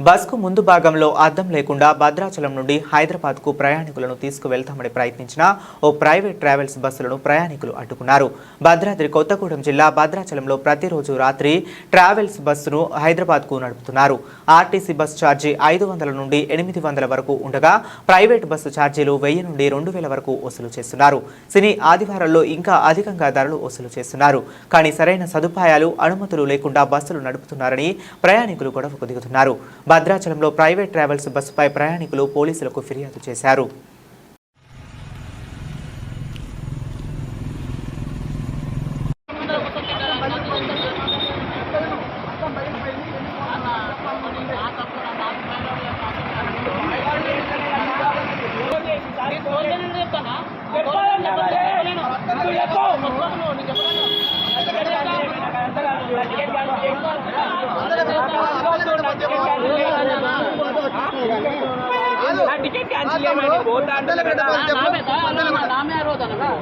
బస్కు ముందు భాగంలో అద్దం లేకుండా భద్రాచలం నుండి హైదరాబాద్కు ప్రయాణికులను తీసుకువెళ్తామని ప్రయత్నించిన ఓ ప్రైవేట్ ట్రావెల్స్ బస్సులను ప్రయాణికులు అడ్డుకున్నారు. భద్రాద్రి కొత్తగూడెం జిల్లా భద్రాచలంలో ప్రతిరోజు రాత్రి ట్రావెల్స్ బస్సును హైదరాబాద్కు నడుపుతున్నారు. ఆర్టీసీ బస్సు ఛార్జీ ఐదు వందల నుండి ఎనిమిది వందల వరకు ఉండగా ప్రైవేట్ బస్సు ఛార్జీలు వెయ్యి నుండి రెండు వేల వరకు వసూలు చేస్తున్నారు. సినీ ఆదివారాల్లో ఇంకా అధికంగా ధరలు వసూలు చేస్తున్నారు. కానీ సరైన సదుపాయాలు అనుమతులు లేకుండా బస్సులు నడుపుతున్నారని ప్రయాణికులు గొడవకు దిగుతున్నారు. భద్రాచలంలో ప్రైవేట్ ట్రావెల్స్ బస్సుపై ప్రయాణికులు పోలీసులకు ఫిర్యాదు చేశారు. నా టికెట్ క్యాన్సిల్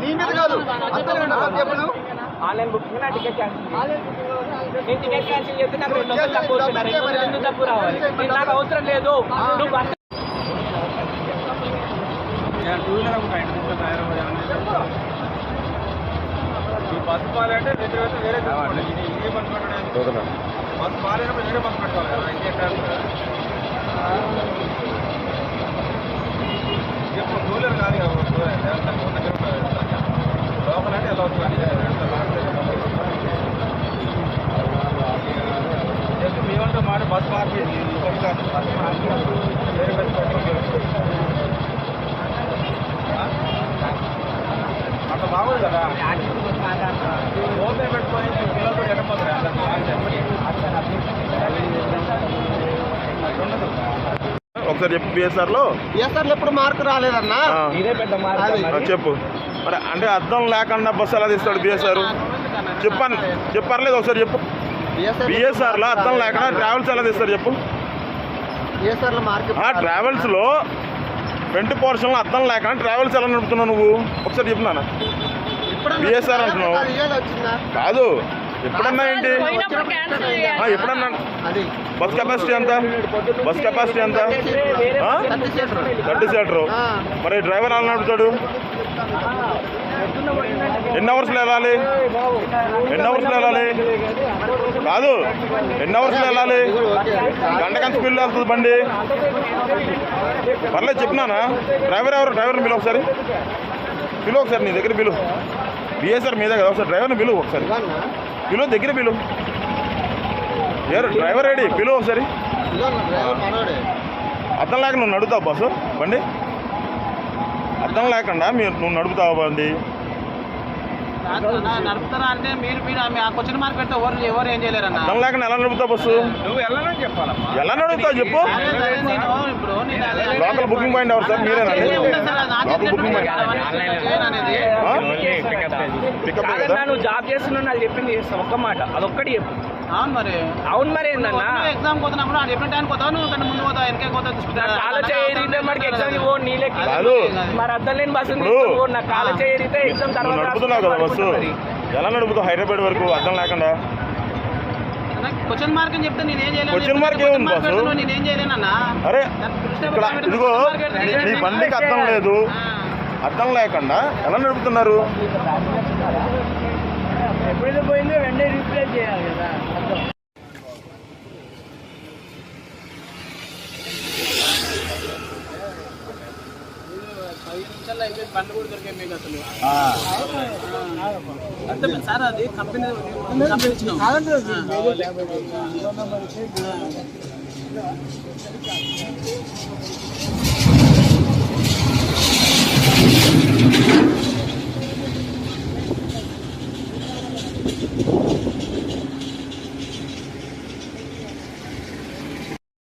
నీ మీద కాదు. అంతే చెప్పను. ఆన్లైన్ బుకింగ్ నా టికెట్ క్యాన్సిల్ నేను టికెట్ క్యాన్సిల్ చేస్తే నాకు రెండు వందలు తక్కువ వస్తున్నారు రెండు వందలు ఎందుకు తక్కువ రావాలి. నేను నాకు అవసరం లేదు. నువ్వు బస్ రెండు వేలు వేరే తీసుకోండి ఇది పెట్టడం బస్సు మారినప్పుడు వేరే బస్సు పెట్టుకోవాలి. కదా ఇంకే బస్సు మార్చేది వేరే బస్సు పెట్టుకోవాలి అంత బాగుంది కదా ఓపెన్ పెట్టుకొని పిల్లలు కూడా ఎడపోతారు ఒకసారి చెప్పు బిఎస్ఆర్లో ఎస్ఆర్లు ఎప్పుడు మార్కు రాలేదన్నా? ఇదే పెద్ద చెప్పు. మరి అంటే అర్థం లేకుండా బస్సు ఎలా తీస్తాడు బిఎస్ఆర్ చెప్పాను. చెప్పర్లేదు ఒకసారి చెప్పు. బిఎస్ఆర్లో అర్థం లేకుండా ట్రావెల్స్ ఎలా తీస్తాడు చెప్పు. బిఎస్ఆర్లు మార్కు ఆ ట్రావెల్స్లో ఫ్రంట్ పోర్షన్లో అర్థం లేకుండా ట్రావెల్స్ ఎలా నడుపుతున్నావు నువ్వు? ఒకసారి చెప్పు నాన్న. BSR అంటున్నావు. వచ్చిందా? కాదు. ఎప్పుడన్నా ఏంటి? ఆ, ఎప్పుడన్నా బస్ కెపాసిటీ ఎంత? బస్ కెపాసిటీ ఎంత? Thirty seater. మరి డ్రైవర్ ఎలా నడుపుతాడు? ఎన్ని అవర్స్లో వెళ్ళాలి? ఎన్ని అవర్స్లో వెళ్ళాలి? కాదు. ఎన్ని అవర్స్లో వెళ్ళాలి? గంటకంత స్పీడ్లో వెళ్తుంది బండి. పర్లేదు చెప్పినానా? డ్రైవర్ ఎవరు? డ్రైవర్ని పిలువు ఒకసారి. పిలువు ఒకసారి నీ దగ్గర పిలువు బిఎస్ఆర్ మీద కదా ఒకసారి డ్రైవర్ని పిలువు ఒకసారి. పిలువు దగ్గర పిలువు. ఎవరు? డ్రైవర్ రెడీ పిలువు ఒకసారి. అర్థం లేక నువ్వు నడుపుతావు బస్సు బండి? అర్థం లేకుండా మీరు నువ్వు నడుపుతావు బండి? నడుపుతారా అంటే మీరు మీరు క్వశ్చన్ మార్క్ పెడితే ఎవరు ఎవరు ఏం చేయలేరన్న అర్థం లేకుండా ఎలా నడుపుతావు బస్సు నువ్వు వెళ్ళాలని చెప్పాలమ్మా ఎలా నడుపుతావు చెప్పు. లోకల్ బుకింగ్ పాయింట్ ఎవరు సార్? నాకు లోకల్ బుకింగ్ పాయింట్. కాదన్నా నువ్వు జాబ్ చేస్తున్నావు నాకు చెప్పింది చేస్తావు ఒక్క మాట అదొక్కటి చెప్పు. అవును మరి. అవును మరి ఏందన్నా? ఎగ్జామ్ పోతున్నప్పుడు ఆ డిఫరెంట్ టైం పోతావు? నువ్వు కంటే ముందు పోతావు? వెనకే పోతావు? నా కాల చేయరితే మనకి ఎగ్జామ్ ఇవ్వ నీళ్ళకి కాదు మరి. అర్థం లేని బస్సు ఇప్పుడు నా కాల చేయరితే ఎగ్జామ్ నువ్వు తర్వాత నడుపుతున్నావు కదా బస్సు. రాసుకుంటా మరి. ఎలా నడుపుతావు? హైదరాబాద్ వరకు అర్థం లేకుండా. క్వశ్చన్ మార్క్ అని చెప్తే నేను ఏం చేయలేను ఏముంది బాసు? ఏం చేయలేనన్నా? అరే ఇదిగో నీ బండికి అర్థం లేదు. అర్థం లేకుండా ఎలా నడుపుతున్నారు? సార్ అది కంపెనీ కంపెనీ